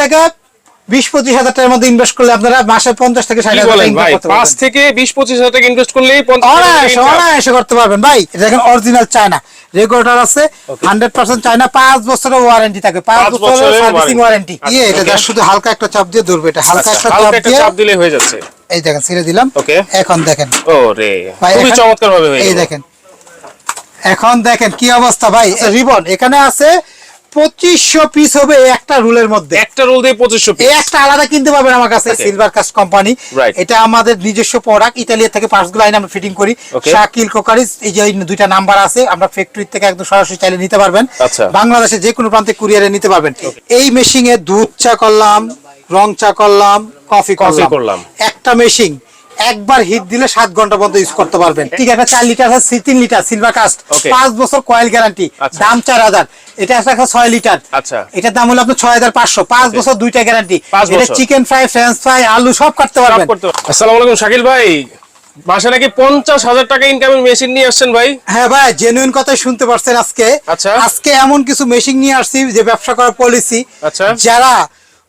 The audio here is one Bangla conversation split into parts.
থেকে বিশ পঁচিশ হাজার টাকার মধ্যে ইনভেস্ট করলে আপনারা মাসে পঞ্চাশ থেকে ষাট হাজার টাকা পাঁচ থেকে বিশ পঁচিশ হাজার টাকা ইনভেস্ট করলেই টাকা অনায়াসে অনায়াসে করতে পারবেন। ভাই দেখেন অরিজিনাল চায়না রেগুলেটর আছে হান্ড্রেড পার্সেন্ট চায়না পাঁচ বছরের ওয়ারেন্টি থাকে। পাঁচ বছরের সার্ভিসিং ওয়ারেন্টি আচ্ছা, ইয়ে এটা শুধু হালকা একটা চাপ দিয়ে ধরবে এটা। হালকা আচ্ছা, একটা চাপ দিয়ে চাপ দিলে হয়ে যাচ্ছে। এই দেখেন ছেড়ে দিলাম. এখন দেখেন। ও রে ভাই, খুবই চমৎকার ভাবে এই দেখেন। এখন দেখেন কি অবস্থা ভাই। রিবন এখানে আছে পঁচিশশো পিস হবে একটা রুলের মধ্যে। একটা রোল দিয়ে পঁচিশশো একটা আলাদা কিনতে পারবেন আমার কাছে সিলভার কাস্ট কোম্পানি এটা আমাদের নিজস্ব প্রোডাক্ট ইতালিয়া থেকে পার্টসগুলো আমরা ফিটিং করি। শাকিল কোকারিস এই যে দুইটা নাম্বার আছে আমরা ফ্যাক্টরি থেকে একদম সরাসরি চাইলে নিতে পারবেন। আচ্ছা। বাংলাদেশে যে কোনো প্রান্তে কুরিয়ারে নিতে পারবেন। এই মেশিং এ দুধ চা করলাম রং চা করলাম কফি করলাম। একটা মেশিন একবার হিট দিলে সাত ঘণ্টা পর্যন্ত ইউজ করতে পারবেন। ঠিক আছে চার লিটার আছে তিন লিটার সিলভার কাস্ট পাঁচ বছর কয়েল গ্যারান্টি আচ্ছা। দাম চার হাজার। এটা একটা ছয় লিটার আচ্ছা। এটার দাম হলো আপনার ছয় হাজার পাঁচশো। পাঁচ বছর দুইটা গ্যারান্টি এটা চিকেন ফ্রাই ফ্রেঞ্চ ফ্রাই আলু সব কাটতে পারবেন। আসসালামু আলাইকুম শাকিল ভাই। মাসে নাকি পঞ্চাশ হাজার টাকা ইনকামের মেশিন নিয়ে আসছেন ভাই? হ্যাঁ ভাই জেনুইন কথাই শুনতে পারছেন আজকে। আচ্ছা। আজকে এমন কিছু মেশিন নিয়ে আসছি যে ব্যবসা করার পলিসি আচ্ছা। যারা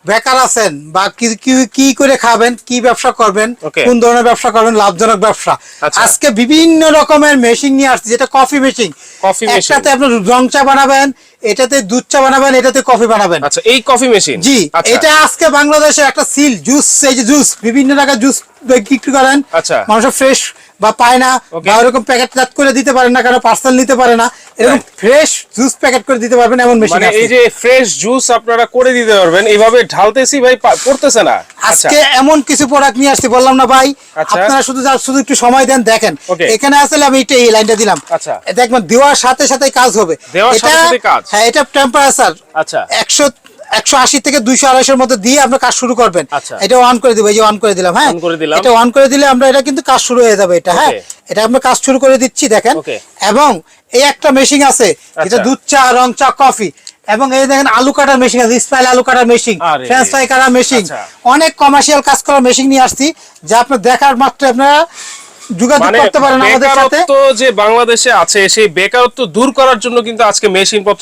বেকার আছেন বা কি- করে খাবেন কি ব্যবসা করবেন কোন ধরনের ব্যবসা করবেন লাভজনক ব্যবসা আচ্ছা। আজকে বিভিন্ন রকমের মেশিন নিয়ে আসছে যেটা কফি মেশিন কফি machine। আপনার রং চা বানাবেন এটাতে দুধ চা বানাবেন এটাতে কফি বানাবেন। আচ্ছা এই কফি মেশিন? জি আচ্ছা। এটা আজকে বাংলাদেশে একটা সিল জুস এই যে জুস বিভিন্ন টাকার জুস বিক্রি করেন। আচ্ছা। মানুষের ফ্রেশ বা পায় না বা ওরকম প্যাকেট করে দিতে পারেন না কারণ পার্সেল নিতে পারে না এরকম ফ্রেশ জুস প্যাকেট করে দিতে পারবেন এমন মেশিন মানে এই যে ফ্রেশ জুস আপনারা করে দিতে পারবেন এইভাবে ঢালতেছি ভাই পড়তেছে না। আচ্ছা। আজকে এমন কিছু প্রোডাক্ট নিয়ে আসছি বললাম না ভাই আচ্ছা। আপনারা শুধু শুধু একটু সময় দেন দেখেন। এখানে আসলে আমি এই লাইনটা দিলাম। আচ্ছা। দেখবেন দেওয়ার সাথে সাথে কাজ হবে। দেওয়ার এটা- সাথে কাজ। হ্যাঁ এটা টেম্পারেচার আচ্ছা একশো একশো আশি থেকে দুইশো আড়াইশোর মধ্যে দিয়ে আপনি কাজ শুরু করবেন আচ্ছা। এটা অন করে দিব এই যে অন করে দিলাম হ্যাঁ। এটা অন করে দিলে আমরা এটা কিন্তু কাজ শুরু হয়ে যাবে এটা হ্যাঁ এটা আমরা কাজ শুরু করে দিচ্ছি দেখেন এবং এই একটা মেশিন আছে এটা আচ্ছা। দুধ চা রং চা কফি এবং এই দেখেন আলু কাটার মেশিন আছে স্পাইল আলু কাটার মেশিন। ফ্রেঞ্চ ফ্রাই কাটার মেশিন। অনেক কমার্শিয়াল কাজ করার মেশিন নিয়ে আসছি যা আপনার দেখার মাত্র আপনারা যোগাযোগ মানে করতে পারেন আমাদের সাথে। বেকারত্ব যে বাংলাদেশে আছে সেই বেকারত্ব দূর করার জন্য কিন্তু আজকে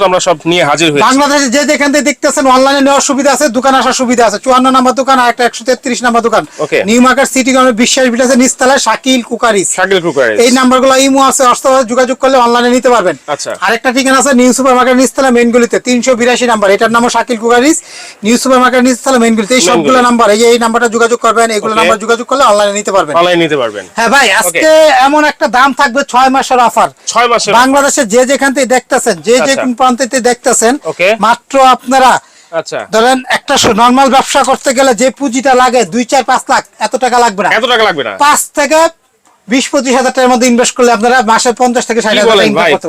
আমরা সব নিয়ে হাজির হয়েছি। বাংলাদেশে যে যেখান থেকে দেখতেছেন অনলাইনে নেওয়ার সুবিধা আছে দোকান আসার সুবিধা আছে। নাম্বার দোকান আর একটা নাম্বার দোকান। নিউ মার্কেট সিটি বিশ্বাস নিস্তালায় শাকিল কুকারিস শাকিল কুকার এই ইমো আছে অস্ত্র যোগাযোগ করলে অনলাইনে নিতে পারবেন। আচ্ছা। আরেকটা ঠিকানা আছে new super market Nistala main গলিতে তিনশো বিরাশি নাম্বার। এটার নাম Shakil cookeries new super market Nistala main গলিতে। এই সবগুলো নাম্বার এই এই নাম্বারটা যোগাযোগ করবেন এগুলো নাম্বার যোগাযোগ করলে অনলাইনে নিতে পারবেন। অনলাইন নিতে পারবেন। হ্যাঁ ভাই আজকে এমন একটা দাম থাকবে ছয় মাসের অফার ছয় মাসের বাংলাদেশে যে যেখান থেকে দেখতেছেন যে যে আচ্ছা। কোন প্রান্তে দেখতেছেন মাত্র আপনারা আচ্ছা। ধরেন একটা নর্মাল ব্যবসা করতে গেলে যে পুঁজিটা লাগে দুই চার পাঁচ লাখ এত টাকা লাগবে না। এত টাকা লাগবে না। পাঁচ থেকে বিশ পঁচিশ হাজার টাকার মধ্যে ইনভেস্ট করলে আপনারা মাসে পঞ্চাশ থেকে ষাট হাজার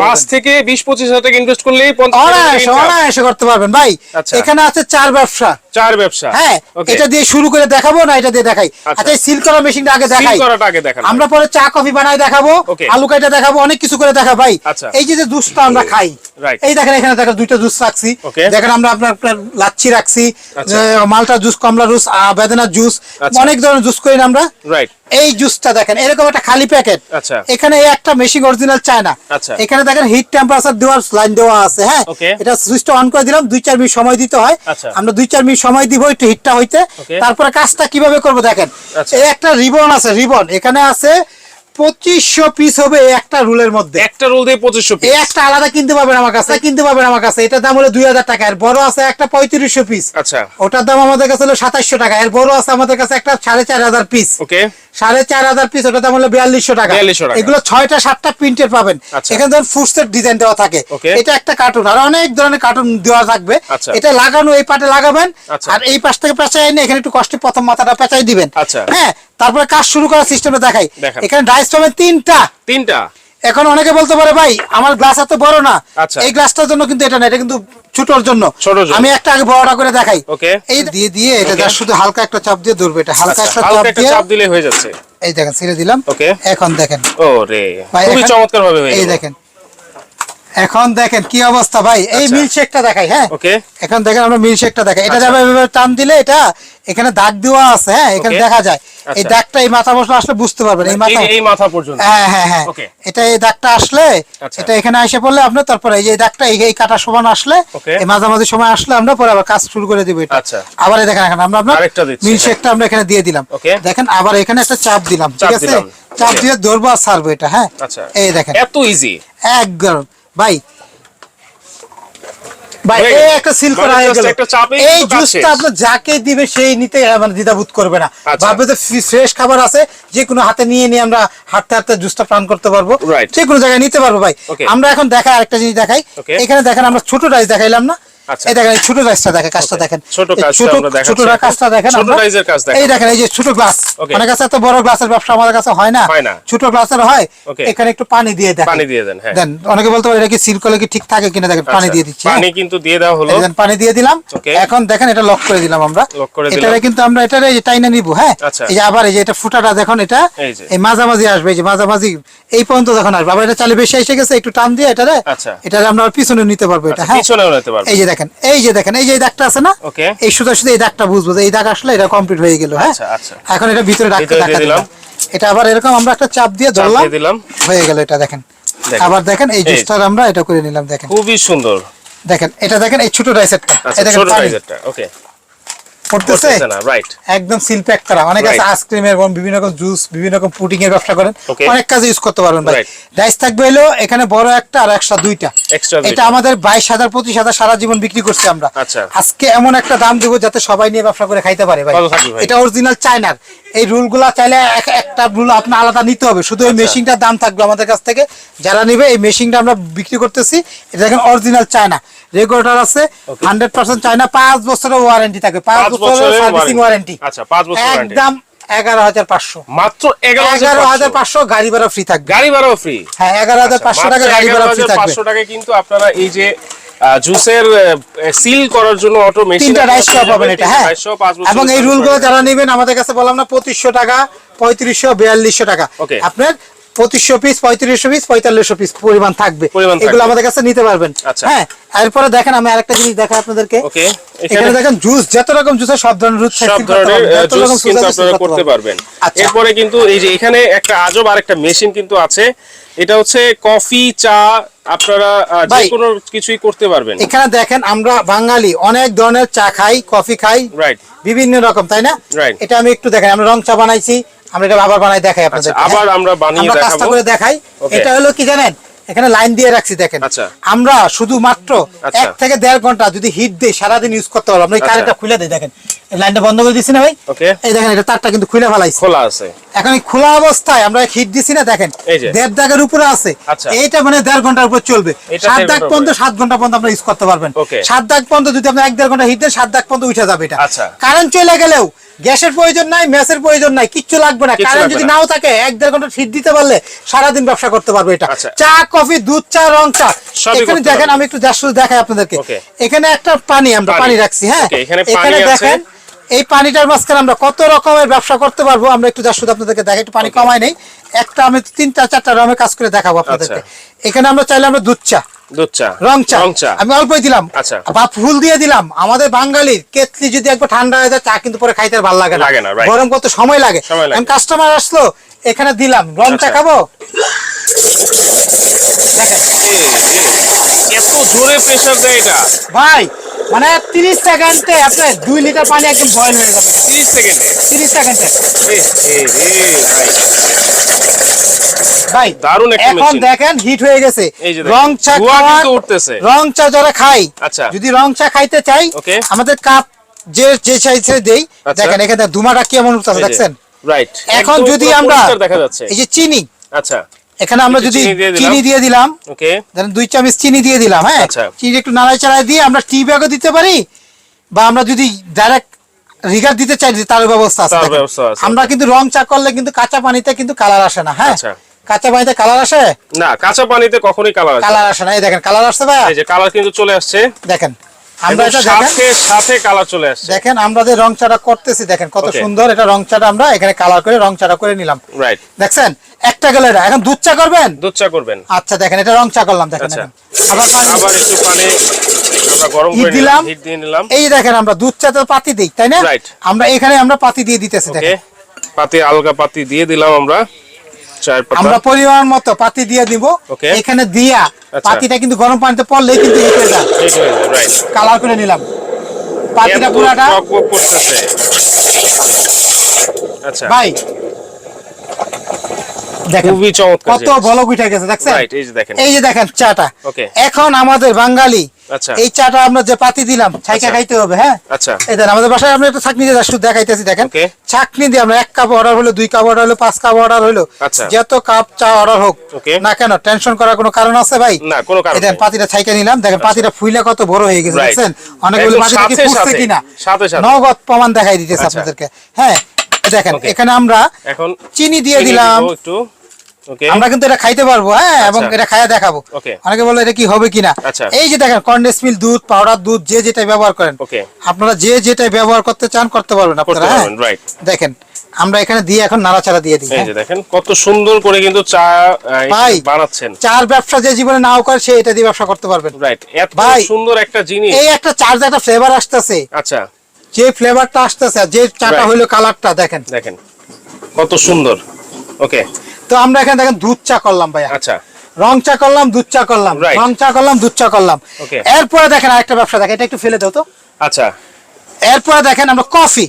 পাঁচ। থেকে বিশ পঁচিশ হাজার টাকা ইনভেস্ট করলে অনায়াসে অনায়াসে করতে পারবেন। ভাই আচ্ছা। এখানে আছে চার ব্যবসা। চার ব্যবসা। হ্যাঁ এটা দিয়ে শুরু করে দেখাবো না এটা দিয়ে দেখাই? আচ্ছা। আচ্ছা সিল করা মেশিনটা আগে দেখাই দেখাই। করাটা আগে দেখান আমরা পরে চা কফি বানাই দেখাবো আলু কাটা দেখাবো অনেক কিছু করে দেখা ভাই আচ্ছা। এই যে যে আমরা খাই. এই দেখেন এখানে দেখেন দুইটা জুস রাখছি দেখেন আমরা আপনার লাচ্ছি রাখছি আচ্ছা। মালটা জুস কমলা জুস বেদানা জুস আচ্ছা। অনেক ধরনের জুস করি আমরা রাইট এই জুসটা দেখেন এরকম একটা খালি প্যাকেট আচ্ছা। এখানে এই একটা মেশিন অরিজিনাল চায়না আচ্ছা। এখানে দেখেন হিট টেম্পারেচার দেওয়ার লাইন দেওয়া আছে হ্যাঁ. এটা সুইচটা অন করে দিলাম দুই চার মিনিট সময় দিতে হয়। আমরা দুই চার মিনিট সময় দিব একটু হিটটা হইতে তারপরে কাজটা কীভাবে করব দেখেন। এই একটা রিবন আছে রিবন এখানে আছে পঁচিশশো পিস হবে একটা রুলের মধ্যে। একটা রোল দিয়ে পঁচিশশো এই একটা আলাদা কিনতে পারবেন আমার কাছে কিনতে পারবেন আমার কাছে। এটার দাম হলো দুই হাজার টাকা এর বড় আছে একটা পঁয়ত্রিশশো পিস আচ্ছা। ওটার দাম আমাদের কাছে হলো সাতাশশো টাকা এর বড় আছে আমাদের কাছে একটা সাড়ে চার হাজার পিস ওকে। সাড়ে চার হাজার পিস ওটার দাম হলো বিয়াল্লিশশো টাকা। 4200 টাকা। এগুলো ছয়টা সাতটা প্রিন্টের পাবেন। আচ্ছা। এখানে ধরুন ফুডসেট ডিজাইন দেওয়া থাকে। এটা একটা কার্টুন আর অনেক ধরনের কার্টুন দেওয়া থাকবে। আচ্ছা। এটা লাগানো এই পাটে লাগাবেন। আচ্ছা। আর এই পাশ থেকে পেঁচাই এনে এখানে একটু কষ্টে প্রথম মাথাটা পেঁচাই দিবেন। আচ্ছা। হ্যাঁ তারপরে কাজ শুরু করার সিস্টেমে দেখাই। এখানে ডাইস পাবেন তিনটা। তিনটা? এখন অনেকে বলতে পারে ভাই আমার গ্লাস এত বড় না। আচ্ছা। এই গ্লাসটার জন্য কিন্তু এটা না এটা কিন্তু ছোটর জন্য। আমি একটা আগে বড়টা করে দেখাই. এই দিয়ে দিয়ে এটা. শুধু হালকা একটা চাপ দিয়ে ধরবে এটা। হালকা আচ্ছা, একটা চাপ দিয়ে চাপ দিলে হয়ে যাচ্ছে। এই দেখেন ছেড়ে দিলাম. এখন দেখেন। ও রে ভাই, খুবই চমৎকার ভাবে এই দেখেন এখন দেখেন কি অবস্থা ভাই এই আচ্ছা। মিল্ক শেকটা দেখাই হ্যাঁ ওকে এখন দেখেন আমরা মিল্ক শেকটা দেখাই এটা আচ্ছা। যাবে এভাবে টান দিলে এটা এখানে দাগ দেওয়া আছে হ্যাঁ এখানে দেখা যায় এই আচ্ছা। দাগটা এই মাথা বসলে আসলে বুঝতে পারবেন এই মাথা এই- মাথা পর্যন্ত হ্যাঁ হ্যাঁ হ্যাঁ. এটা এই দাগটা আসলে আচ্ছা। এটা এখানে এসে পড়লে আপনি তারপরে এই যে দাগটা এই কাটা সমান আসলে. এই মাঝামাঝি সময় আসলে আমরা পরে আবার কাজ শুরু করে দিব এটা আচ্ছা। আবার দেখেন এখন আমরা আপনার আরেকটা দিচ্ছি, মিল্ক হ্যাঁ। আমরা এখানে দিয়ে দিলাম. দেখেন আবার এখানে একটা চাপ দিলাম ঠিক আছে চাপ দিয়ে ধরবো আর ছাড়বো এটা হ্যাঁ আচ্ছা এই দেখেন এত ইজি একদম ভাই ভাই এই একটা সিল করা মানে হয়ে গেল এই জুসটা। আপনার যাকে দিবে সেই নিতে মানে দ্বিধাবোধ করবে না আচ্ছা। ভাববে যে ফ্রেশ খাবার আছে যে কোনো হাতে নিয়ে নিয়ে আমরা হাঁটতে হাঁটতে জুসটা পান করতে পারব. যে কোনো জায়গায় নিতে পারব ভাই আমরা এখন দেখাই আরেকটা জিনিস দেখাই এখানে দেখেন আমরা ছোট রাইস দেখাইলাম না। এই দেখেন এই ছোট দেখেন কাজটা দেখেন। ছোট ছোট কাজটা দেখেন ছোট। কাজ দেখাবো। এই দেখেন এই যে ছোট গ্লাস. অনেক কাছে এত বড় গ্লাসের ব্যবসা আমাদের কাছে হয় না। ছোট গ্লাসের হয় এখানে একটু পানি দিয়ে দেন পানি দিয়ে দেন, হ্যাঁ। দেন অনেকে বলতে পারে এটা কি সিল করলে কি ঠিক থাকে কিনা? দেখেন পানি আচ্ছা, দিয়ে দিচ্ছি হ্যাঁ? পানি কিন্তু দিয়ে দেওয়া হলো। পানি দিয়ে দিলাম। এখন দেখেন এটা লক করে দিলাম আমরা। Lock করে দিলাম। এটারে কিন্তু আমরা এটারে এই যে টাইনা নিব হ্যাঁ। আচ্ছা। এই যে আবার এই যে এটা ফুটাটা দেখুন এটা এই মাঝামাঝি আসবে এই যে মাঝামাঝি এই পর্যন্ত যখন আসবে। আবার এটা চালে বেশি এসে গেছে একটু টান দিয়ে এটারে আচ্ছা। এটা আমরা পিছনে নিতে পারব এটা আচ্ছা, হ্যাঁ। পিছনেও নিতে পারব। এই যে দেখেন এই যে দেখেন এই যে দাগটা আছে না? এই সুতা সুতা এই দাগটা বুঝব যে এই দাগ আসলে এটা কমপ্লিট হয়ে গেল হ্যাঁ? আচ্ছা, আচ্ছা। এখন এটা ভিতরে ভিতরে দেখা দিলাম। এটা আবার এরকম আমরা একটা চাপ দিয়ে ধরলাম দিয়ে দিলাম। হয়ে গেল এটা দেখেন। আবার দেখেন এই জুসটা জুসটার আমরা এটা করে নিলাম দেখেন। খুবই সুন্দর। দেখেন এটা দেখেন এই ছোট ডাইসেটটা এটা এই দেখেন ছোট ডাইসেটটা ওকে। করতেছে না রাইট একদম সিল প্যাক করা। অনেক আছে Right. আইসক্রিমের এবং বিভিন্ন রকম জুস বিভিন্ন রকম পুডিং এর ব্যবসা করেন। অনেক কাজে ইউজ করতে পারবেন ভাই। রাইস থাকবে হলো এখানে বড় একটা আর দুইটা। এটা আমাদের বাইশ হাজার পঁচিশ হাজার সারা জীবন বিক্রি করছি আমরা। আচ্ছা। আজকে এমন একটা দাম দেবো যাতে সবাই নিয়ে ব্যবসা করে খাইতে পারে ভাই? এটা অরিজিনাল চায়নার এই রুলগুলা চাইলে একটা রুল আপনার আলাদা নিতে হবে। শুধু এই আচ্ছা। মেশিনটার দাম থাকবে আমাদের কাছ থেকে। যারা নিবে এই মেশিনটা আমরা বিক্রি করতেছি। এটা দেখেন অরিজিনাল চায়না রেগুলেটর আছে। হান্ড্রেড পার্সেন্ট চায়না পাঁচ বছরের ওয়ারেন্টি থাকবে। পাঁচ পাঁচ বছরের সার্ভিসিং ওয়ারেন্টি আচ্ছা, বছর। একদম মাত্র গাড়ি ভাড়া ফ্রি থাকবে। গাড়ি ভাড়াও ফ্রি হ্যাঁ টাকা গাড়ি ভাড়া ফ্রি থাকবে। পাঁচশো টাকা কিন্তু আপনারা এই যে জুসের সিল করার জন্য অটো মেশিন তিনটা রাইস শপ পাবেন এটা হ্যাঁ। এবং এই রুলগুলো যারা নেবেন আমাদের কাছে বললাম না পঁচিশশো টাকা পঁয়ত্রিশশো বিয়াল্লিশশো টাকা. আপনার পঁচিশশো পিস পঁয়ত্রিশশো পিস পঁয়তাল্লিশশো পিস পরিমাণ থাকবে। এগুলো আমাদের কাছে নিতে পারবেন। আচ্ছা। হ্যাঁ এরপরে দেখেন আমি আরেকটা জিনিস দেখাই আপনাদেরকে। এখানে দেখেন জুস যত রকম জুস সব ধরনের সব ধরনের জুস কিন্তু আপনারা করতে পারবেন। আচ্ছা। এরপরে কিন্তু এই যে এখানে একটা আজব আরেকটা মেশিন কিন্তু আছে। এটা হচ্ছে কফি চা আপনারা যে কোনো কিছুই করতে পারবেন। এখানে দেখেন আমরা বাঙালি অনেক ধরনের চা খাই কফি খাই রাইট বিভিন্ন রকম তাই না? রাইট এটা আমি একটু দেখেন আমরা রং চা বানাইছি আমরা এটা আবার বানাই দেখাই আপনাদের আচ্ছা, আবার আমরা বানিয়ে দেখাবো। করে দেখাই। এটা হলো কি জানেন? এখানে লাইন দিয়ে রাখছি দেখেন। আচ্ছা। আমরা শুধুমাত্র আচ্ছা। এক থেকে দেড় ঘণ্টা যদি হিট দেই সারাদিন ইউজ করতে পারব। আমরা এই আচ্ছা। কারেন্টটা খুলে দেই দেখেন। লাইনটা বন্ধ করে দিছি না ভাই? এই দেখেন এটা তারটা কিন্তু খুলে ফেলাইছি। খোলা আছে। এখন এই খোলা অবস্থায় আমরা হিট দিছি না দেখেন। দেড় দাগের উপরে আছে। এইটা মানে দেড় ঘণ্টার উপর চলবে। সাত দাগ পর্যন্ত সাত ঘণ্টা পর্যন্ত আমরা ইউজ করতে পারবেন। সাত দাগ পর্যন্ত যদি আপনি এক দেড় ঘণ্টা হিট দেন সাত দাগ পর্যন্ত উঠে যাবে এটা। আচ্ছা। কারেন্ট চলে গেলেও গ্যাসের প্রয়োজন নাই ম্যাসের প্রয়োজন নাই কিচ্ছু লাগবে না। কারেন্ট যদি নাও থাকে এক দেড় ঘণ্টা হিট দিতে পারলে সারাদিন ব্যবসা করতে পারবে এটা। আচ্ছা। চা কফি দুধ চা রং চা এখানে দেখেন আমি একটু দেশ দেখাই আপনাদেরকে। এখানে একটা পানি আমরা পানি। রাখছি হ্যাঁ? এখানে। দেখেন এই পানিটার মাঝখানে আমরা কত রকমের ব্যবসা করতে পারব আমরা একটু যা শুধু আপনাদেরকে দেখে একটু পানি কমাই নেই। একটা আমি তিনটা চারটা রঙে কাজ করে দেখাবো আপনাদেরকে। এখানে আমরা চাইলে আমরা দুধ চা দুধ চা রং চা রং চা আমি অল্পই দিলাম। আচ্ছা। বা ফুল দিয়ে দিলাম। আমাদের বাঙালির কেতলি যদি একবার ঠান্ডা হয়ে যায় চা কিন্তু পরে খাইতে আর ভালো লাগে না। লাগে না, গরম কত সময় লাগে। আমি কাস্টমার আসলো এখানে দিলাম। রং চা আচ্ছা। খাব? এত জোরে প্রেসার দেয় এটা। ভাই মানে তিরিশ সেকেন্ডে আপনার দুই লিটার পানি একদম বয়ল হয়ে যাবে। তিরিশ সেকেন্ডে? তিরিশ সেকেন্ডে। ভাই। দারুণ একটা এখন দেখেন হিট হয়ে গেছে। রং চা কিন্তু উঠতেছে। রং চা যারা খাই আচ্ছা। যদি রং চা খাইতে চাই আমাদের কাপ যে যে সাইজে দেই আচ্ছা। দেখেন এখানে ধুমাটা কেমন উঠতেছে দেখছেন? রাইট এখন যদি আমরা দেখা যাচ্ছে। এই যে চিনি আচ্ছা। এখানে আমরা যদি চিনি দিয়ে দিলাম। ওকে। দুই চামচ চিনি দিয়ে দিলাম হ্যাঁ? আচ্ছা। চিনি একটু নাড়াই চাড়াই দিয়ে আমরা টি ব্যাগও দিতে পারি বা আমরা যদি ডাইরেক্ট রিগার দিতে চাই তার ব্যবস্থা আছে। আমরা কিন্তু রং চা করলে কিন্তু কাঁচা পানিতে কিন্তু কালার আসে না হ্যাঁ? আচ্ছা। কাঁচা পানিতে কালার আসে? না কাঁচা পানিতে কখনোই কালার আসে কালার আসে না। এই দেখেন কালার আসছে ভাই। এই যে কালার কিন্তু চলে আসছে। দেখেন আমরা এটা দেখেন। সাথে সাথে কালার চলে আসছে। দেখেন আমরা যে রং চাটা করতেছি দেখেন কত সুন্দর এটা রং চাটা আমরা এখানে কালার করে রং চাটা করে নিলাম। রাইট দেখছেন? একটা গেলে এখন দুধ চা করবেন? দুধ চা করবেন। আচ্ছা দেখেন এটা রং চা করলাম দেখেন আচ্ছা। আবার পানি আবার একটু পানি আমরা গরম করে দিলাম। হিট দিয়ে নিলাম। এই দেখেন আমরা দুধ চা তো পাতি দিই তাই না. আমরা এখানে আমরা পাতি দিয়ে দিতেছি দেখেন। পাতি আলগা পাতি দিয়ে দিলাম আমরা আমরা পরিমাণ মতো পাতি দিয়ে দিব. এখানে দিয়া আচ্ছা। পাতিটা কিন্তু গরম পানিতে পড়লেই কিন্তু হিট হয়ে যায়। কালার করে নিলাম। পাতিটা পুরাটা আচ্ছা। ভাই দেখেন খুবই চমৎকার কত বলক উঠে গেছে দেখছেন? Right, এই যে দেখেন। এই যে দেখেন চাটা. এখন আমাদের বাঙালি আচ্ছা। এই চাটা আমরা যে পাতি দিলাম ছাইকা আচ্ছা। খাইতে হবে হ্যাঁ? আচ্ছা। এই আমাদের বাসায় আমরা একটা চাকনি দিয়ে শুধু দেখাইতেছি দেখেন। দিয়ে আমরা এক কাপ অর্ডার হলো দুই কাপ অর্ডার হলো পাঁচ কাপ অর্ডার হলো। আচ্ছা। যত কাপ চা অর্ডার হোক না কেন টেনশন করার কোনো কারণ আছে ভাই? না, কোনো কারণ এই দেন পাতিটা ছাইকা নিলাম দেখেন পাতিটা ফুইলে কত বড় হয়ে গেছে. দেখছেন? অনেক বলে পাতিটা কি ফুটছে কিনা। নগদ প্রমাণ দেখাই দিতেছে। আপনাদেরকে। হ্যাঁ দেখেন এখানে আমরা এখন চিনি দিয়ে দিলাম। একটু। আমরা কিন্তু এটা খাইতে পারব হ্যাঁ এবং আচ্ছা। এটা খাইয়া দেখাবো। অনেকে বলে এটা কি হবে কিনা? আচ্ছা। এই যে দেখেন কন্ডেন্স মিল্ক দুধ পাউডার দুধ যে যেটা ব্যবহার করেন আপনারা যে যেটা ব্যবহার করতে চান করতে পারবেন আপনারা হ্যাঁ? দেখেন আমরা এখানে দিয়ে এখন নাড়াচাড়া দিয়ে দিই হ্যাঁ। দেখেন কত সুন্দর করে কিন্তু চা বানাচ্ছেন। চার ব্যবসা যে জীবনে নাও করে সে এটা দিয়ে ব্যবসা করতে পারবেন। রাইট এত ভাই। সুন্দর একটা জিনিস। এই একটা চার একটা ফ্লেভার আসতেছে। আচ্ছা। যে ফ্লেভারটা আসতেছে আর যে চাটা. হইল কালারটা দেখেন। দেখেন কত সুন্দর। ওকে তো আমরা এখানে দেখেন দুধ চা করলাম ভাইয়া। আচ্ছা। রং চা করলাম দুধ চা করলাম। রং চা করলাম দুধ চা করলাম। এরপরে দেখেন আরেকটা ব্যবসা দেখেন এটা একটু ফেলে দাও তো। আচ্ছা। এরপরে দেখেন আমরা কফি।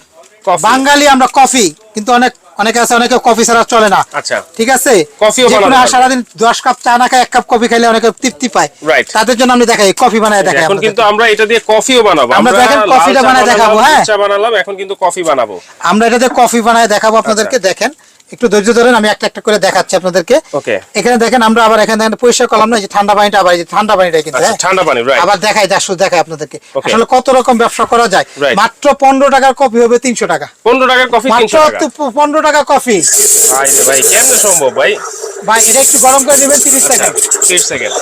বাঙালি আমরা কফি কিন্তু অনেক অনেকে আছে অনেকে কফি ছাড়া চলে না। আচ্ছা। ঠিক আছে। সারাদিন দশ কাপ চা না খায় এক কাপ কফি খাইলে অনেকে তৃপ্তি পায়. তাদের জন্য আমি দেখাই কফি বানায় দেখাই এখন কিন্তু আমরা এটা দিয়ে কফিও বানাবো। আমরা দেখেন কফিটা বানায় দেখাবো, হ্যাঁ। চা বানালাম এখন কিন্তু কফি বানাবো। আমরা এটা দিয়ে কফি বানায় দেখাবো আপনাদেরকে দেখেন। একটু ধৈর্য ধরেন আমি একটা একটা করে দেখাচ্ছি আপনাদেরকে. এখানে দেখেন আমরা আবার এখানে দেখেন পরিষ্কার করলাম না যে ঠান্ডা পানিটা আবার এই যে ঠান্ডা পানিটা কিন্তু আচ্ছা হ্যাঁ? ঠান্ডা পানি আবার দেখাই দেখ দেখাই আপনাদেরকে। আসলে কত রকম ব্যবসা করা যায়? মাত্র পনেরো টাকার কফি হবে তিনশো টাকা। পনেরো টাকার কফি মাত্র পনেরো টাকা কফি। ভাই ভাই কেমনে সম্ভব ভাই? ভাই এটা একটু গরম করে নেবেন তিরিশ আচ্ছা সেকেন্ড তিরিশ সেকেন্ড।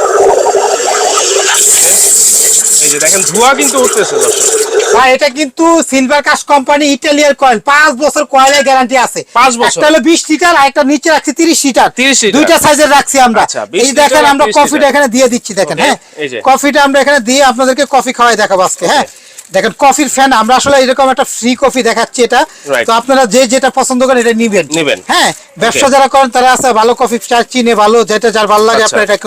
এই যে দেখেন ধোঁয়া কিন্তু উঠতেছে দর্শক। ভাই এটা কিন্তু সিলভার কাস্ট কোম্পানি ইটালিয়ার কয়েল পাঁচ বছর কয়েলের গ্যারান্টি আছে। পাঁচ বছর? একটা বিশ লিটার আর একটা নিচে রাখছি তিরিশ লিটার 30 দুইটা সাইজের রাখছি আমরা। আচ্ছা, 20 এই দেখেন আমরা কফিটা এখানে দিয়ে দিচ্ছি দেখেন হ্যাঁ? কফিটা আমরা এখানে দিয়ে আপনাদেরকে কফি খাওয়াই দেখাবো আজকে হ্যাঁ? দেখেন কফির ফ্যান আমরা আসলে এরকম একটা ফ্রি কফি দেখাচ্ছি এটা। তো আপনারা যে যেটা পছন্দ করেন এটা নিবেন। নিবেন। হ্যাঁ? ব্যবসা যারা করেন তারা আছে ভালো কফি চিনে ভালো যেটা যার ভালো লাগে আচ্ছা। আপনারা এটা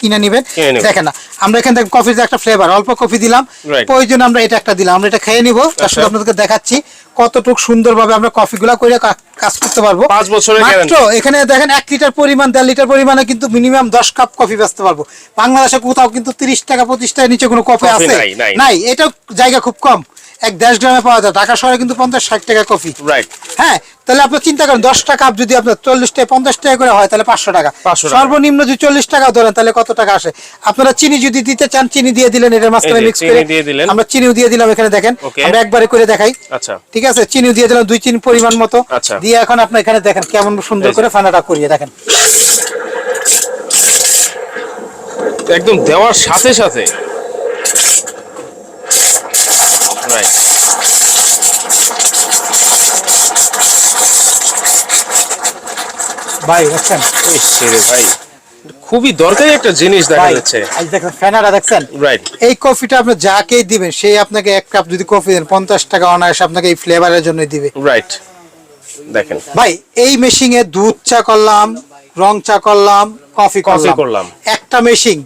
কিনে নিবেন। দেখেন না আমরা এখানে দেখেন কফির একটা ফ্লেভার অল্প কফি দিলাম. প্রয়োজন আমরা এটা একটা দিলাম আমরা এটা খেয়ে নিব। তার আচ্ছা। সাথে আপনাদেরকে দেখাচ্ছি কতটুকু সুন্দরভাবে আমরা কফিগুলা করে কাজ করতে পারব। পাঁচ বছরের মাত্র এখানে দেখেন এক লিটার পরিমাণ দেড় লিটার পরিমাণে কিন্তু মিনিমাম দশ কাপ কফি বেচতে পারব। বাংলাদেশে কোথাও কিন্তু তিরিশ টাকা পঁচিশ টাকার নিচে কোনো কফি কফি আছে। নাই এটা জায়গা খুব কম। এক দেশ গ্রামে পাওয়া যায়। ঢাকা শহরে কিন্তু পঞ্চাশ ষাট টাকা কফি। রাইট হ্যাঁ তাহলে আপনি চিন্তা করেন দশটা কাপ যদি আপনার চল্লিশ টাকা পঞ্চাশ টাকা করে হয় তাহলে পাঁচশো টাকা। 500 সর্বনিম্ন যদি চল্লিশ টাকা ধরেন তাহলে কত টাকা আসে? আপনারা চিনি যদি দিতে চান চিনি দিয়ে দিলেন এটার মাঝখানে মিক্স করে। আমরা চিনিও দিয়ে দিলাম এখানে দেখেন. আমরা একবারে করে দেখাই। আচ্ছা। ঠিক আছে? চিনিও দিয়ে দিলাম দুই চিনি পরিমাণ মতো। আচ্ছা। দিয়ে এখন আপনি এখানে দেখেন কেমন সুন্দর করে ফানাটা করিয়ে দেখেন। একদম দেওয়ার সাথে সাথে রাইট ভাই দেখছেন? রে ভাই খুবই দরকারি একটা জিনিস দেখা যাচ্ছে। আজ দেখেন ফ্যানাটা দেখছেন? রাইট এই কফিটা আপনি যাকেই দিবেন সেই আপনাকে এক কাপ যদি কফি দেন পঞ্চাশ টাকা অনায়াসে আপনাকে এই ফ্লেভারের জন্য দিবে। রাইট দেখেন। ভাই এই মেশিনে দুধ চা করলাম রং চা করলাম কফি কফি করলাম। করলাম। একটা মেশিন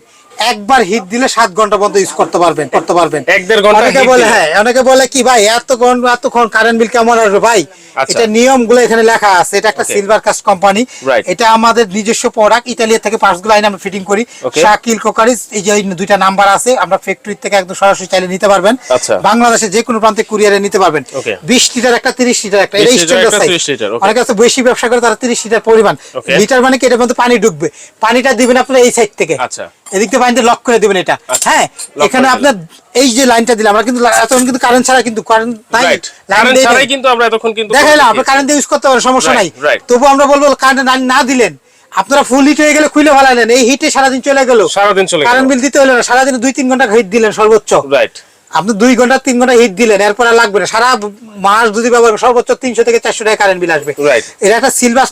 একবার হিট দিলে সাত ঘণ্টা পর্যন্ত ইউজ করতে পারবেন করতে পারবেন। এক দেড় ঘণ্টা অনেকে বলে হ্যাঁ অনেকে বলে কি ভাই এত ঘণ্টা এতক্ষণ কারেন্ট বিল কেমন আসবে? ভাই আচ্ছা। এটা নিয়মগুলো এখানে লেখা আছে। এটা একটা সিলভার কাস্ট কোম্পানি এটা আমাদের নিজস্ব প্রোডাক্ট ইতালিয়া থেকে পার্টসগুলো আইন আমরা ফিটিং করি। শাকিল কোকারিস এই যে দুইটা নাম্বার আছে আমরা ফ্যাক্টরি থেকে একদম সরাসরি চাইলে নিতে পারবেন। আচ্ছা। বাংলাদেশে যে কোনো প্রান্তে কুরিয়ারে নিতে পারবেন। Okay. বিশ লিটার একটা তিরিশ লিটার একটা এটা স্ট্যান্ডার্ড সাইজ 30. অনেকে আছে বেশি ব্যবসা করে তারা তিরিশ লিটার পরিমাণ। লিটার মানে কি? এটার মধ্যে পানি ঢুকবে। পানিটা দিবেন আপনার এই সাইড থেকে। আচ্ছা। এদিক থেকে পানিতে লক করে দিবেন এটা। আচ্ছা। হ্যাঁ এখানে আপনার এই যে লাইনটা দিলাম আমরা কিন্তু এতক্ষণ কিন্তু কারেন্ট ছাড়া কিন্তু কারেন্ট নাই। কারেন্ট ছাড়াই কিন্তু আমরা এতক্ষণ কিন্তু দেখাইলাম আপনি কারেন্ট ইউজ করতে পারেন সমস্যা নাই। তবু আমরা বলব কারেন্ট না দিলেন। আপনারা ফুল হিট হয়ে গেলে খুলে ফেলাইলেন এই হিটে সারাদিন চলে গেল। সারাদিন চলে গেল। কারেন্ট বিল দিতে হলো না। সারাদিন দুই তিন ঘণ্টা হিট দিলেন সর্বোচ্চ। রাইট আপনি দুই ঘণ্টা তিন ঘণ্টা হিট দিলেন। এরপর আর লাগবে না। সারা মাস যদি ব্যবহার সর্বোচ্চ তিনশো থেকে চারশো টাকা কারেন্ট বিল আসবে। এটা একটা সিলভার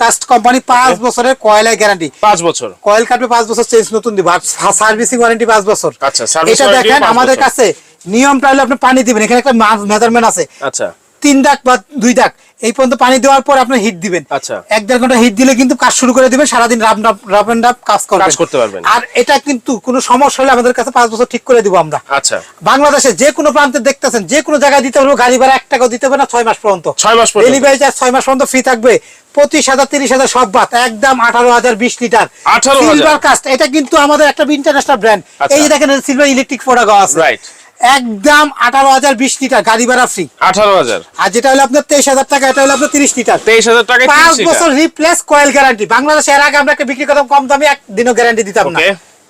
কাস্ট কোম্পানি পাঁচ বছরের কয়লা গ্যারান্টি পাঁচ বছর। কয়েল কাটবে পাঁচ বছর চেঞ্জ নতুন দিব। আর সার্ভিসিং ওয়ারেন্টি পাঁচ বছর। আচ্ছা, এটা দেখেন আমাদের কাছে নিয়ম হলে আপনি পানি দিবেন। এখানে একটা মেজারমেন্ট আছে। আচ্ছা। তিন দাগ বা দুই দাগ এই পর্যন্ত পানি দেওয়ার পর আপনি হিট দিবেন। আচ্ছা। এক দেড় ঘণ্টা হিট দিলে কিন্তু কাজ শুরু করে দিবেন সারাদিন রাপ রাপ এন্ড রাপ কাজ করতে পারবেন। আর এটা কিন্তু কোনো সমস্যা হলে আমাদের কাছে পাঁচ বছর ঠিক করে দিব আমরা। আচ্ছা। বাংলাদেশে যে কোনো প্রান্তে দেখতেছেন যে কোনো জায়গায় দিতে পারব গাড়ি ভাড়া এক টাকাও দিতে হবে না ছয় মাস পর্যন্ত। ছয় মাস পর্যন্ত। ডেলিভারি চার্জ ছয় মাস পর্যন্ত ফ্রি থাকবে। পঁচিশ হাজার তিরিশ হাজার সব বাদ। একদম আঠারো হাজার বিশ লিটার। 18,000 সিলভার কাস্ট এটা কিন্তু আমাদের একটা ইন্টারন্যাশনাল ব্র্যান্ড আচ্ছা। এই যে দেখেন সিলভার ইলেকট্রিক প্রোডাক্ট আছে। Right. একদম আঠারো হাজার বিশ লিটার গাড়ি ভাড়া ফ্রি আঠারো হাজার। আর যেটা হলো আপনার তেইশ হাজার টাকা এটা হলো আপনার তিরিশ লিটার। তেইশ হাজার টাকা পাঁচ বছর রিপ্লেস কয়েল গ্যারান্টি বাংলাদেশে এর আগে আমরা একটা বিক্রি করতাম কম দামে একদিনও গ্যারান্টি দিতাম না।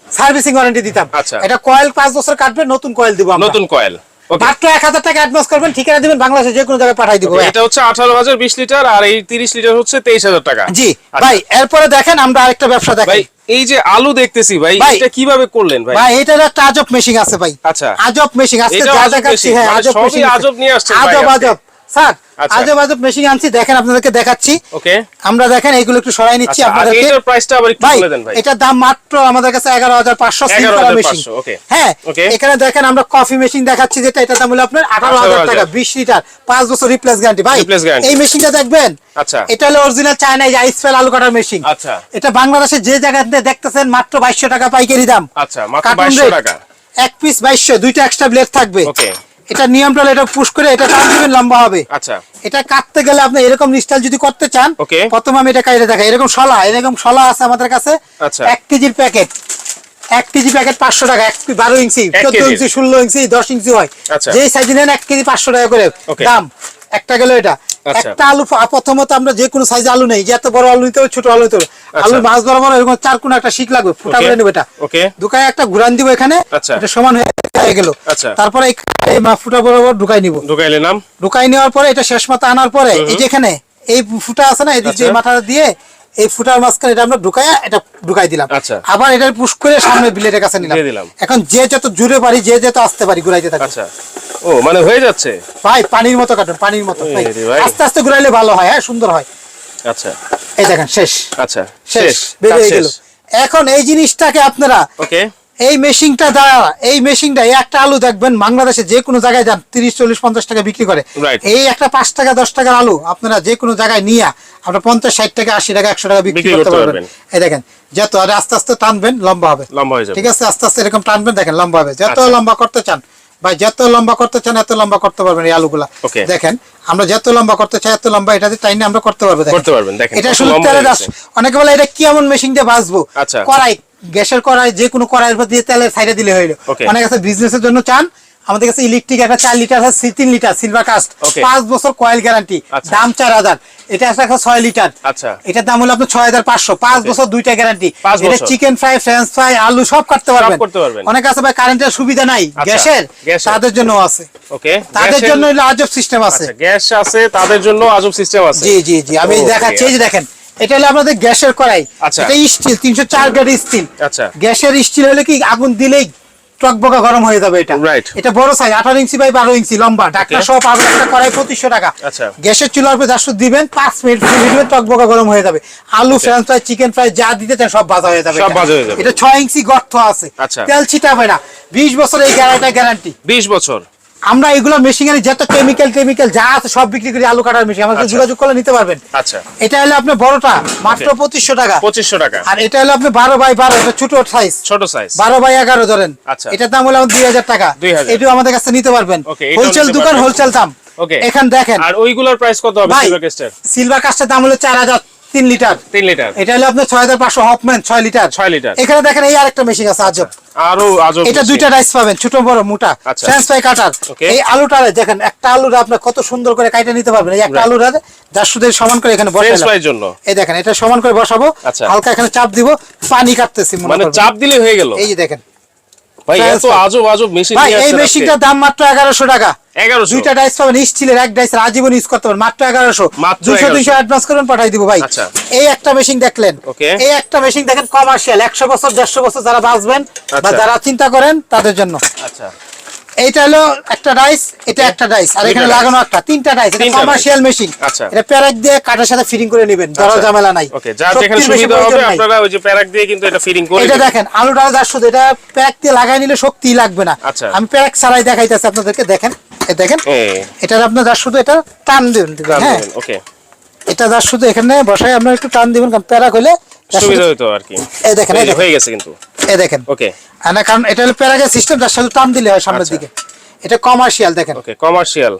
সার্ভিসিং ওয়ারেন্টি দিতাম। আচ্ছা। এটা কয়েল পাঁচ বছর কাটবে নতুন কয়েল দিব আমরা। নতুন কয়েল মাত্র এক হাজার টাকা অ্যাডভান্স করবেন ঠিকানা দিবেন বাংলাদেশে যে কোনো জায়গায় পাঠাই দিব এটা হচ্ছে আঠারো হাজার বিশ লিটার আর এই তিরিশ লিটার হচ্ছে তেইশ হাজার টাকা। জি আচ্ছা। ভাই এরপরে দেখেন আমরা আরেকটা ব্যবসা ভাই দেখাই এই যে আলু দেখতেছি ভাই ভাই, এটা কীভাবে করলেন ভাই? ভাই এটা একটা আজব মেশিং আছে ভাই। আচ্ছা। আজব মেশিং আজকে যা দেখাচ্ছি হ্যাঁ মানে আজব মেশিন আজব নিয়ে আসছে আজব আজব। স্যার আচ্ছা। আজব আজব মেশিং আনছি দেখেন আপনাদেরকে দেখাচ্ছি। ওকে। আমরা দেখেন এইগুলো একটু সরাই নিচ্ছি আচ্ছা, আপনাদেরকে। এটার প্রাইসটা আবার একটু বলে দেন ভাই। এটার দাম মাত্র আমাদের কাছে এগারো হাজার পাঁচশো সিল করা মেশিন okay. হ্যাঁ এখানে দেখেন আমরা কফি মেশিন দেখাচ্ছি যেটা এটার দাম হলো আপনার 18,000 টাকা বিশ লিটার পাঁচ বছর রিপ্লেস গ্যারান্টি ভাই এই মেশিনটা দেখবেন? আচ্ছা। এটা হলো অরিজিনাল চায়না আইস ফেল আলু কাটার মেশিন আচ্ছা। এটা বাংলাদেশে যে জায়গাতে দেখতেছেন মাত্র বাইশশো টাকা পাইকারি দাম। আচ্ছা, মাত্র 2200 টাকা। এক পিস বাইশশো দুইটা এক্সট্রা ব্লেড থাকবে। Okay. এটা নিয়মটা এটা পুশ করে এটা টান দিবেন লম্বা হবে। আচ্ছা। এটা কাটতে গেলে আপনি এরকম স্টাইল যদি করতে চান ওকে। প্রথমে আমি এটা কাটে দেখাই। এরকম শলা এরকম শলা আছে আমাদের কাছে আচ্ছা। এক কেজির প্যাকেট। এক কেজি প্যাকেট পাঁচশো টাকা এক কেজি বারো ইঞ্চি চোদ্দ। ইঞ্চি ষোলো ইঞ্চি দশ ইঞ্চি হয়। আচ্ছা। যেই সাইজ নেন এক কেজি পাঁচশো টাকা করে। দাম একটা গেল এটা। আচ্ছা। একটা আলু প্রথমত আমরা যে কোনো সাইজ আলু নেই যে এত বড় আলু নিতে হবে ছোট আলু নিতে হবে। আলু মাছ বরাবর এরকম চার কোনো একটা শিক লাগবে ফুটা করে নেবে এটা। দুকায় একটা ঘুরান দিব এখানে আচ্ছা। এটা সমান হয়ে গেল। আচ্ছা। তারপরে এই- ফুটা বরাবর ঢুকাই নিব। ঢুকাইলে নাম? ঢুকাই নেওয়ার পরে এটা শেষ মাথা আনার পরে এই যেখানে এই ফুটা আছে না এই আচ্ছা। যে মাথাটা দিয়ে এই ফুটার মাঝখানে এটা আমরা ঢুকাই এটা ঢুকাই দিলাম। আচ্ছা। আবার এটা পুশ করে সামনে বিলেটের কাছে নিলাম। এখন যে যত জুড়ে পারি যে যত আসতে পারি ঘুরাইতে থাকি। আচ্ছা। ও মানে হয়ে যাচ্ছে? ভাই পানির মতো কাটুন পানির মতো। আস্তে আস্তে ঘুরাইলে ভালো হয় হ্যাঁ সুন্দর হয়। আচ্ছা। এই দেখেন শেষ। আচ্ছা শেষ শেষ। বেরিয়ে গেল। এখন এই জিনিসটাকে আপনারা ওকে। এই মেশিনটা দ্বারা এই মেশিনটা এই একটা আলু দেখবেন বাংলাদেশে যে কোনো জায়গায় যান তিরিশ চল্লিশ পঞ্চাশ টাকা বিক্রি করে। এই একটা পাঁচ টাকা দশ টাকার আলু আপনারা যে কোনো জায়গায় নিয়ে আপনার পঞ্চাশ ষাট টাকা আশি টাকা একশো টাকা বিক্রি করতে পারবেন। এই দেখেন যত আর আস্তে আস্তে টানবেন লম্বা হবে। লম্বা হয়ে যাবে। ঠিক আছে? আস্তে আস্তে এরকম টানবেন দেখেন লম্বা হবে। যত আচ্ছা। লম্বা করতে চান ভাই যত লম্বা করতে চান এত লম্বা করতে পারবেন এই আলুগুলা. দেখেন আমরা যত লম্বা করতে চাই এত লম্বা এটা টাইনে আমরা করতে পারব দেখেন। করতে পারবেন, দেখেন, এটা শুধু অনেকে বলে এটা কি এমন মেশিন দিয়ে বাঁচবো আচ্ছা। কড়াই গ্যাসের কড়াই যে কোনো কড়াইয়ের উপর দিয়ে তেলের সাইডে দিলে হইল অনেক আছে বিজনেসের জন্য চান। আমাদের কাছে ইলেকট্রিক একটা চার লিটার আছে তিন লিটার সিলভার কাস্ট পাঁচ বছর কয়েল গ্যারান্টি আচ্ছা। দাম চার হাজার। এটা আছে একটা ছয় লিটার আচ্ছা। এটার দাম হলো আপনার ছয় হাজার পাঁচশো। পাঁচ বছর দুইটা গ্যারান্টি এটা চিকেন ফ্রাই ফ্রেঞ্চ ফ্রাই আলু সব কাটতে পারবেন। অনেক আছে ভাই কারেন্টের সুবিধা নাই। আচ্ছা, গ্যাসের। তাদের জন্য আছে। ওকে তাদের জন্য আজব সিস্টেম আছে। গ্যাস আছে তাদের জন্য আজব সিস্টেম আছে। জি জি জি। আমি দেখাচ্ছি এই যে দেখেন। এটা হলো আমাদের গ্যাসের কড়াই আচ্ছা। এটা স্টিল তিনশো চার গ্রেড স্টিল আচ্ছা। গ্যাসের স্টিল হলে কি আগুন দিলেই টকবকা গরম হয়ে যাবে এটা Right. এটা বড় সাইজ আঠারো ইঞ্চি বাই বারো ইঞ্চি লম্বা ঢাকনা Okay. সহ পাবেন একটা কড়াই পঁচিশশো টাকা আচ্ছা। গ্যাসের চুলার উপরে চারশো দিবেন পাঁচ মিনিট ফুল দিবেন টকবকা গরম হয়ে যাবে আলু ফ্রেঞ্চ ফ্রাই চিকেন ফ্রাই যা দিতে চান সব ভাজা হয়ে যাবে সব এটা। ছয় ইঞ্চি গর্ত আছে আচ্ছা। তেল ছিটাবে না বিশ বছর এই গ্যারান্টি গ্যারান্টি বিশ বছর আমরা এগুলো মেশিনারি যত কেমিক্যাল টেমিক্যাল যা আছে সব বিক্রি করি আলু কাটার মেশিন আমাদের আচ্ছা। যোগাযোগ করলে নিতে পারবেন। আচ্ছা। এটা হলো আপনার বড়টা মাত্র. পঁচিশশো টাকা। পঁচিশশো টাকা। আর এটা হলো আপনি বারো বাই বারো এটা ছোট সাইজ ছোট সাইজ বারো বাই এগারো ধরেন। আচ্ছা। এটার দাম হলো দুই হাজার টাকা। 2000 এটাও আমাদের কাছে নিতে পারবেন। হোলসেল দোকান। হোলসেল দাম। Okay. এখান দেখেন। আর ওইগুলোর প্রাইস কত হবে সিলভার ক্যাস্টের সিলভার কাস্টের দাম হলো চার হাজার। তিন লিটার। তিন লিটার। এটা হলো আপনার ছয় হাজার পাঁচশো হপম্যান ছয় লিটার। ছয় লিটার। এখানে দেখেন এই আরেকটা মেশিন আছে আজব। আরও আজব এটা দুইটা রাইস পাবেন ছোট বড় মোটা। আচ্ছা। ফ্রেঞ্চ ফ্রাই কাটার এই আলুটারে দেখেন একটা আলুটা আপনি কত সুন্দর করে কাইটা নিতে পারবেন। এই একটা. আলুটা যার শুধু সমান করে এখানে ফ্রেঞ্চ ফ্রাইয়ের জন্য? এই দেখেন এটা সমান করে বসাবো। আচ্ছা। হালকা এখানে চাপ দিব পানি কাটতেছি মানে চাপ দিলে হয়ে গেল। এই যে দেখেন ভাই এত আজব আজব মেশিন ভাই এই মেশিনটার দাম মাত্র এগারোশো টাকা। এগারোশো? দুইটা ডাইস পাবেন স্টিলের এক ডাইস আজীবন ইউজ করতে পারেন মাত্র অ্যাডভান্স করবেন পাঠাই দিব ভাই। আচ্ছা। এই একটা মেশিন দেখলেন। এই একটা মেশিন দেখেন কমার্শিয়াল একশো বছর দেড়শো বছর যারা বাঁচবেন বা আচ্ছা। যারা চিন্তা করেন তাদের জন্য। আচ্ছা। এইটা হলো একটা ডাইস এটা একটা ডাইস আর এখানে লাগানো একটা তিনটা ডাইস এটা কমার্শিয়াল মেশিন আচ্ছা। এটা প্যারাক দিয়ে কাটার সাথে ফিটিং করে নেবেন ধরো আচ্ছা। ঝামেলা নাই। ওকে যার যেখানে সুবিধা হবে আপনারা ওই যে প্যারাক দিয়ে কিন্তু এটা ফিটিং করে এটা। দেখেন আলুটা যার শুধু এটা প্যাক দিয়ে লাগাই নিলে শক্তি লাগবে না। আচ্ছা। আমি প্যাক ছাড়াই দেখাইতেছি আপনাদেরকে দেখেন দেখেন এটা আপনার যার শুধু এটা টান দিবেন হ্যাঁ। ওকে এটা যার শুধু এখানে বসাই আপনার একটু টান দিবেন কারণ প্যারাক হলে সুবিধা হইতো আর কি এই দেখেন এই হয়ে গেছে কিন্তু। এই দেখেন। ওকে কারণ এটা হলো প্যারাকের সিস্টেম যার সাথে টান দিলে হয় সামনের আচ্ছা। দিকে। এটা কমার্শিয়াল দেখেন। ওকে কমার্শিয়াল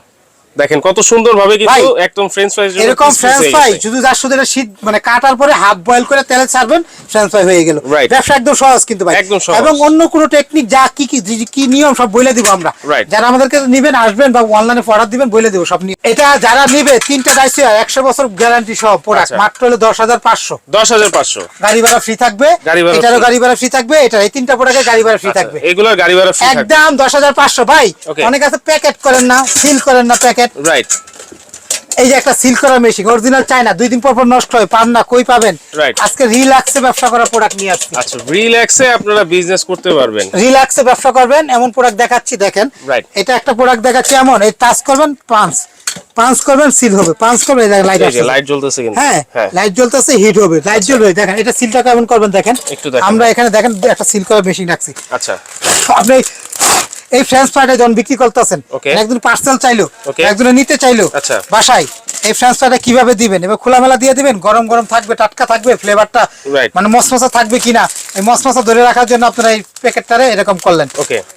দেখেন কত সুন্দর ভাবে কিন্তু একদম ফ্রেঞ্চ ফ্রাইজ এরকম ফ্রেঞ্চ ফ্রাই শুধু যার শুধু এটা শীত মানে কাটার পরে হাফ বয়েল করে তেলে ছাড়বেন ফ্রেঞ্চ ফ্রাই হয়ে গেল। ব্যবসা একদম সহজ কিন্তু ভাই। একদম সহজ। এবং অন্য কোনো টেকনিক যা কি কি কি নিয়ম সব বলে দিব আমরা. যারা আমাদেরকে নিবেন আসবেন বা অনলাইনে অর্ডার দিবেন বলে দিব সব নিয়ে এটা যারা নিবে তিনটা ডাইসি একশো বছর গ্যারান্টি সহ প্রোডাক্ট আচ্ছা। মাত্র হলো দশ হাজার পাঁচশো। দশ হাজার পাঁচশো। গাড়ি ভাড়া ফ্রি থাকবে। গাড়ি ভাড়া এটারও গাড়ি ভাড়া ফ্রি থাকবে এটা এই তিনটা প্রোডাক্টে গাড়ি ভাড়া ফ্রি থাকবে। এগুলোর গাড়ি ভাড়া ফ্রি থাকবে। একদম দশ হাজার পাঁচশো ভাই। Okay. অনেক আছে প্যাকেট করেন না সিল করেন না প্যাকেট রাইট এই যে একটা সিল করা মেশিন অরিজিনাল চায়না দুই দিন পর পর নষ্ট হয় পান না কই পাবেন. আজকে রিল্যাক্সে ব্যবসা করা প্রোডাক্ট নিয়ে আসছি। আচ্ছা রিল্যাক্সে আপনারা বিজনেস করতে পারবেন। রিল্যাক্সে ব্যবসা করবেন এমন প্রোডাক্ট দেখাচ্ছি দেখেন. এটা একটা প্রোডাক্ট দেখাচ্ছি এমন এই টাচ করবেন পাঁচ পাঁচ করবেন সিল হবে পাঁচ করবেন লাইট আসছে। লাইট জ্বলতেছে কিন্তু। হ্যাঁ হ্যাঁ। লাইট জ্বলতেছে হিট হবে লাইট জ্বলবে দেখেন এটা সিলটা কেমন করবেন দেখেন। একটু দেখেন। আমরা এখানে দেখেন একটা সিল করা মেশিন রাখছি। আচ্ছা। আপনি এই ফ্রেঞ্চ ফ্রাইটা যখন বিক্রি করতেছেন Okay. একজন পার্সেল চাইলো. একজনে নিতে চাইলো আচ্ছা। বাসায় এই ফ্রেঞ্চ ফ্রাইটা কীভাবে দিবেন এবার খোলামেলা দিয়ে দিবেন গরম গরম থাকবে টাটকা থাকবে ফ্লেভারটা মানে মশমশা থাকবে কিনা এই মশমশা ধরে রাখার জন্য আপনারা এই প্যাকেটটারে এরকম করলেন.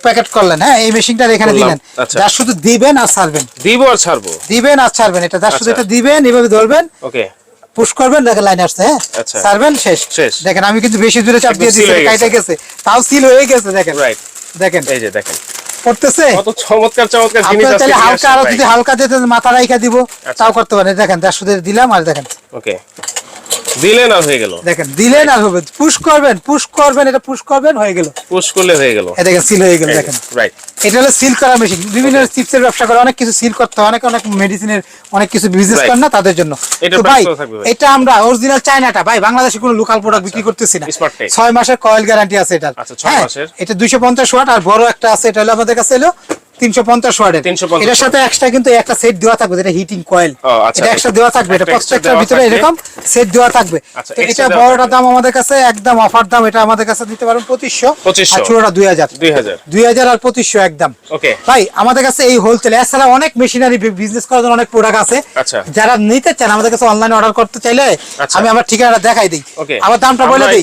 প্যাকেট করলেন হ্যাঁ এই মেশিনটা এখানে। দিলেন আচ্ছা। যা শুধু দিবেন আর ছাড়বেন দিব আর ছাড়বো দিবেন আর ছাড়বেন এটা যা শুধু আচ্ছা। এটা দিবেন এভাবে ধরবেন ওকে পুশ করবেন দেখেন লাইন আসছে হ্যাঁ। ছাড়বেন শেষ শেষ। দেখেন আমি কিন্তু বেশি দূরে চাপ দিয়ে দিয়েছি কাইটা গেছে তাও সিল হয়ে গেছে দেখেন রাইট দেখেন এই যে দেখেন করতেছে কত চমৎকার চমৎকার জিনিস আপনার আজকে হালকা আরও যদি হালকা দিতে মাথা রাইখা দিব। আচ্ছা। তাও করতে পারেন। দেখেন তার শুধু দিলাম আর দেখেন। ওকে। দিলেন আর হয়ে গেল। দেখেন দিলেন আর হবে পুশ করবেন পুশ করবেন এটা পুশ করবেন হয়ে গেল। পুশ করলে হয়ে গেল। এই দেখেন সিল হয়ে গেল দেখেন। রাইট এটা হলো সিল করা মেশিন বিভিন্ন চিপসের ব্যবসা করে অনেক কিছু সিল করতে হয় অনেক অনেক মেডিসিনের অনেক কিছু বিজনেস. করেন না তাদের জন্য। তো ভাই? এটা আমরা অরিজিনাল চায়নাটা ভাই বাংলাদেশে কোনো লোকাল প্রোডাক্ট বিক্রি করতেছি না। মাসের কয়েল গ্যারান্টি আছে এটার। আচ্ছা, ছয় হ্যাঁ, মাসের। এটা দুইশো পঞ্চাশ ওয়াট আর বড় একটা আছে এটা হলো আমাদের কাছে হলো ওয়াটের এটার সাথে এক্সট্রা কিন্তু একটা সেট দেওয়া থাকবে যেটা হিটিং কয়েল। এটা এক্সট্রা দেওয়া থাকবে এটা প্রত্যেকটার ভিতরে এরকম সেট দেওয়া থাকবে। তো এটা বড়টার দাম আমাদের কাছে একদম অফার দাম এটা আমাদের কাছে দিতে পারেন 2500 আর ছোটটা একদম। ওকে। ভাই আমাদের কাছে এই হোলসেল এছাড়া অনেক মেশিনারি বিজনেস করার জন্য অনেক প্রোডাক্ট আছে। আচ্ছা। যারা নিতে চান আমাদের কাছে অনলাইনে অর্ডার করতে চাইলে আচ্ছা। আমি আমার ঠিকানাটা দেখাই দিই। আবার দামটা বলে দিই।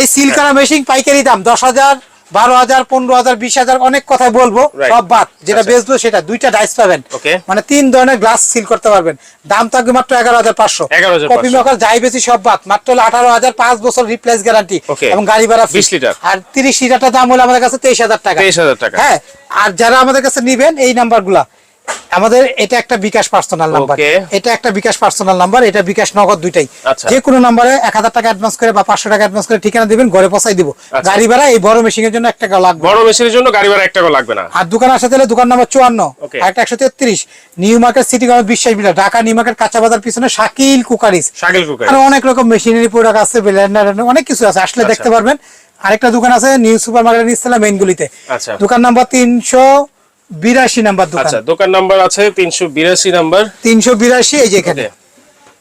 এই সিল করা মেশিন পাইকারি দাম দশ হাজার বারো হাজার পনেরো হাজার বিশ হাজার অনেক কথা বলব। সব বাদ। যেটা আচ্ছা। বেচবো সেটা দুইটা ডাইস পাবেন। মানে তিন ধরনের গ্লাস সিল করতে পারবেন। দাম থাকবে মাত্র এগারো হাজার পাঁচশো। কপি মেকার যাই বেশি সব বাদ। মাত্র হলো আঠারো হাজার পাঁচ বছর রিপ্লেস গ্যারান্টি এবং গাড়ি ভাড়া 20 লিটার। আর তিরিশ লিটারটা দাম হলো আমাদের কাছে তেইশ হাজার টাকা। 23,000 টাকা। হ্যাঁ আর যারা আমাদের কাছে নিবেন এই নাম্বারগুলা আমাদের এটা একটা বিকাশ পার্সোনাল নাম্বার এটা একটা বিকাশ পার্সোনাল নাম্বার এটা বিকাশ নগদ দুইটাই। যে কোনো নাম্বারে এক হাজার টাকা অ্যাডভান্স করে বা পাঁচশো টাকা অ্যাডভান্স করে ঠিকানা দিবেন ঘরে পৌঁছাই দিব। আচ্ছা। গাড়ি ভাড়া এই বড় মেশিনের জন্য এক টাকা লাগবে বড় মেশিনের জন্য গাড়ি ভাড়া এক টাকা লাগবে না। আর দোকান আসতে হলে দোকান নাম্বার চুয়ান্ন. একটা একশো তেত্রিশ। নিউ মার্কেট সিটি কলেজ বিশ্বাস বিলা ঢাকা নিউ মার্কেট কাঁচা বাজার পিছনে শাকিল কুকারিস। শাকিল কুকার আর অনেক রকম মেশিনারি প্রোডাক্ট আছে ব্লেন্ডার অনেক কিছু আছে আসলে আচ্ছা। দেখতে পারবেন। আরেকটা দোকান আছে নিউ সুপার মার্কেট ইসলাম মেইনগুলিতে আচ্ছা। দোকান নাম্বার তিনশো বিরাশি নাম্বার দোকান। আচ্ছা দোকান নাম্বার আছে তিনশো বিরাশি নাম্বার। তিনশো বিরাশি এই যে এখানে।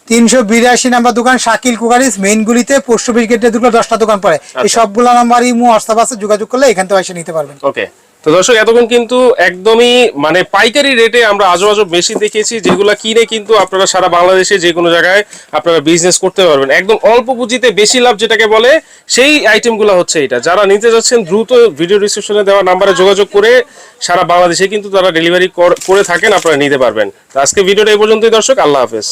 তিনশো বিরাশি নাম্বার দোকান শাকিল কুকারিস মেইন গুলিতে পোস্ট অফিস গেটে দুটো দশটা দোকান পড়ে। এই আচ্ছা। সবগুলো নাম্বার ইমো হোয়াটসঅ্যাপ আছে যোগাযোগ করলে এখান থেকে এসে নিতে পারবেন। ওকে। তো দর্শক, এতক্ষণ কিন্তু একদমই মানে পাইকারি রেটে আমরা আজব আজব বেশি দেখেছি যেগুলো কিনে কিন্তু আপনারা সারা বাংলাদেশে যে কোনো জায়গায় আপনারা বিজনেস করতে পারবেন। একদম অল্প পুঁজিতে বেশি লাভ যেটাকে বলে, সেই আইটেমগুলো হচ্ছে এটা। যারা নিতে যাচ্ছেন, দ্রুত ভিডিও ডিসক্রিপশনে দেওয়া নাম্বারে যোগাযোগ করে সারা বাংলাদেশে কিন্তু তারা ডেলিভারি করে থাকেন, আপনারা নিতে পারবেন। তো আজকে ভিডিওটা এই পর্যন্তই দর্শক, আল্লাহ হাফেজ।